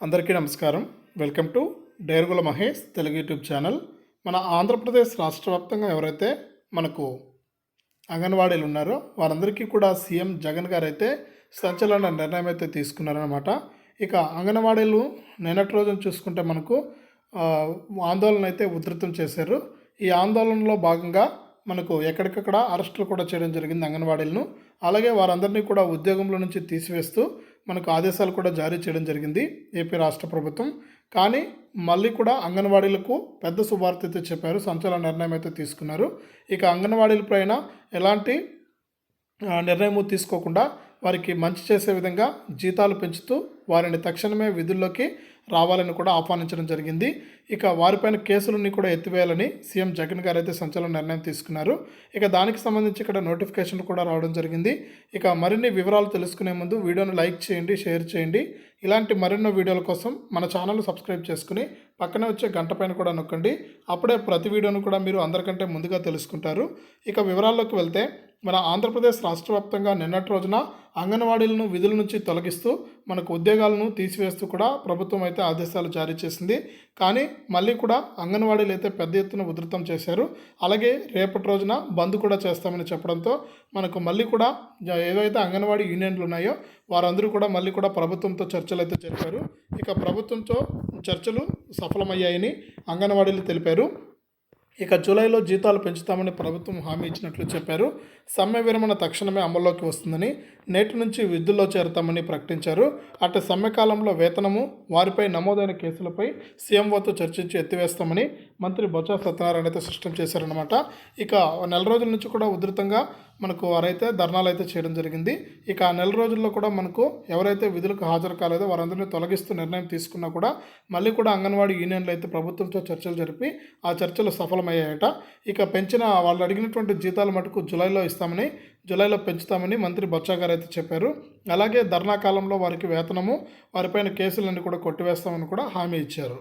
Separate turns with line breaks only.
అందరికీ నమస్కారం. Welcome to Derugula Mahesh Telugu YouTube channel. మన ఆంధ్రప్రదేశ్ రాష్ట్ర వ్యాప్తంగా ఎవరైతే మనకు అంగన్వాడీలు ఉన్నారో వారందరికీ కూడా సీఎం జగన్ గారు అయితే సంచలన నిర్ణయం అయితే తీసుకున్నారనమాట ఇక అంగన్వాడీలు నిన్నటి రోజున చూసుకుంటే మనకు ఆందోళన అయితే ఉధృతం చేశారు. ఈ ఆందోళనలో భాగంగా మనకు ఎక్కడికక్కడ అరెస్టులు కూడా చేయడం జరిగింది అంగన్వాడీలను. అలాగే వారందరినీ కూడా ఉద్యోగంలో నుంచి తీసివేస్తూ మనకు ఆదేశాలు కూడా జారీ చేయడం జరిగింది ఏపీ రాష్ట్ర ప్రభుత్వం. కానీ మళ్ళీ కూడా అంగన్వాడీలకు పెద్ద శుభార్త అయితే చెప్పారు సంచలన నిర్ణయం అయితే తీసుకున్నారు. ఇక అంగన్వాడీలపైన ఎలాంటి నిర్ణయము తీసుకోకుండా వారికి మంచి చేసే విధంగా జీతాలు పెంచుతూ వారిని తక్షణమే విధుల్లోకి రావాలని కూడా ఆహ్వానించడం జరిగింది. ఇక వారిపైన కేసులన్నీ కూడా ఎత్తివేయాలని సీఎం జగన్ గారు అయితే సంచలన నిర్ణయం తీసుకున్నారు. ఇక దానికి సంబంధించి ఇక్కడ నోటిఫికేషన్ కూడా రావడం జరిగింది. ఇక మరిన్ని వివరాలు తెలుసుకునే ముందు వీడియోను లైక్ చేయండి షేర్ చేయండి. ఇలాంటి మరెన్నో వీడియోల కోసం మన ఛానల్ సబ్స్క్రైబ్ చేసుకుని పక్కనే వచ్చే గంట పైన కూడా నొక్కండి. అప్పుడే ప్రతి వీడియోను కూడా మీరు అందరికంటే ముందుగా తెలుసుకుంటారు. ఇక వివరాల్లోకి వెళ్తే మన ఆంధ్రప్రదేశ్ రాష్ట్ర వ్యాప్తంగా నిన్నటి రోజున అంగన్వాడీలను విధుల నుంచి తొలగిస్తూ మనకు ఉద్యోగాలను తీసివేస్తూ కూడా ప్రభుత్వం అయితే ఆదేశాలు జారీ చేసింది. కానీ మళ్ళీ కూడా అంగన్వాడీలు అయితే పెద్ద ఎత్తున ఉధృతం చేశారు. అలాగే రేపటి రోజున బంద్ కూడా చేస్తామని చెప్పడంతో మనకు మళ్ళీ కూడా ఏవైతే అంగన్వాడీ యూనియన్లు ఉన్నాయో వారందరూ కూడా మళ్ళీ కూడా ప్రభుత్వంతో చర్చలు అయితే జరిపారు. ఇక ప్రభుత్వంతో చర్చలు సఫలమయ్యాయని అంగన్వాడీలు తెలిపారు. ఇక జూలైలో జీతాలు పెంచుతామని ప్రభుత్వం హామీ ఇచ్చినట్లు చెప్పారు. సమ్మె విరమణ తక్షణమే అమల్లోకి వస్తుందని నేటి నుంచి విధుల్లో చేరతామని ప్రకటించారు. అటు సమ్మె కాలంలో వేతనము వారిపై నమోదైన కేసులపై సీఎంఓతో చర్చించి ఎత్తివేస్తామని మంత్రి బొత్స సత్యనారాయణ అయితే స్పష్టం చేశారనమాట ఇక నెల రోజుల నుంచి కూడా ఉధృతంగా మనకు వారైతే ధర్నాలు అయితే చేయడం జరిగింది. ఇక ఆ నెల రోజుల్లో కూడా మనకు ఎవరైతే విధులకు హాజరు కాలేదో వారందరినీ తొలగిస్తూ నిర్ణయం తీసుకున్నా కూడా మళ్ళీ కూడా అంగన్వాడీ యూనియన్లు అయితే ప్రభుత్వంతో చర్చలు జరిపి ఆ చర్చలు సఫలమయ్యాయట. ఇక పెంచిన వాళ్ళు అడిగినటువంటి జీతాలు మటుకు జూలైలో ఇస్తామని జూలైలో పెంచుతామని మంత్రి బొత్స గారు అయితే చెప్పారు. అలాగే ధర్నా కాలంలో వారికి వేతనము వారిపైన కేసులన్నీ కూడా కొట్టివేస్తామని కూడా హామీ ఇచ్చారు.